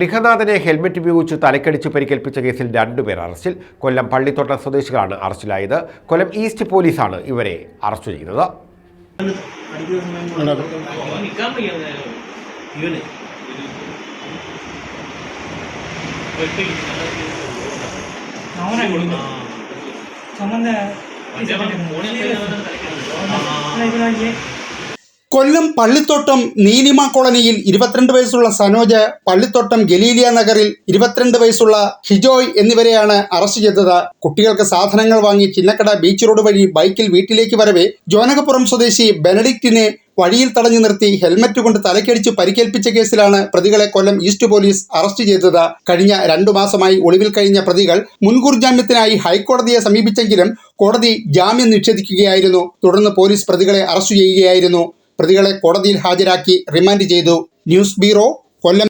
ഗൃഹനാഥനെ helmet ഉപയോഗിച്ച് തലക്കടിച്ച് പരിക്കേൽപ്പിച്ച കേസിൽ രണ്ടുപേർ അറസ്റ്റിൽ. കൊല്ലം പള്ളിത്തോട്ടം സ്വദേശികളാണ് അറസ്റ്റിലായത്. കൊല്ലം ഈസ്റ്റ് പോലീസാണ് ഇവരെ അറസ്റ്റ് ചെയ്തത് കൊല്ലം പള്ളിത്തോട്ടം നീലിമ കോളനിയിൽ ഇരുപത്തിരണ്ട് വയസ്സുള്ള സനോജ് പള്ളിത്തോട്ടം ഗലീലിയ നഗറിൽ ഇരുപത്തിരണ്ട് വയസ്സുള്ള ഹിജോയ് എന്നിവരെയാണ് അറസ്റ്റ് ചെയ്തത്. കുട്ടികൾക്ക് സാധനങ്ങൾ വാങ്ങി ചിന്നക്കട ബീച്ച് റോഡ് വഴി ബൈക്കിൽ വീട്ടിലേക്ക് വരവേ ജോനകപ്പുറം സ്വദേശി ബെനഡിക്റ്റിനെ വഴിയിൽ തടഞ്ഞു നിർത്തി ഹെൽമറ്റ് കൊണ്ട് തലക്കടിച്ച് പരിക്കേൽപ്പിച്ച കേസിലാണ് പ്രതികളെ കൊല്ലം ഈസ്റ്റ് പോലീസ് അറസ്റ്റ് ചെയ്തത്. കഴിഞ്ഞ രണ്ടു മാസമായി ഒളിവിൽ കഴിഞ്ഞ പ്രതികൾ മുൻകൂർ ജാമ്യത്തിനായി ഹൈക്കോടതിയെ സമീപിച്ചെങ്കിലും കോടതി ജാമ്യം നിഷേധിക്കുകയായിരുന്നു. തുടർന്ന് പോലീസ് പ്രതികളെ അറസ്റ്റ് ചെയ്യുകയായിരുന്നു. പ്രതികളെ കോടതിയിൽ ഹാജരാക്കി റിമാൻഡ് ചെയ്തു. ന്യൂസ് ബ്യൂറോ കൊല്ലം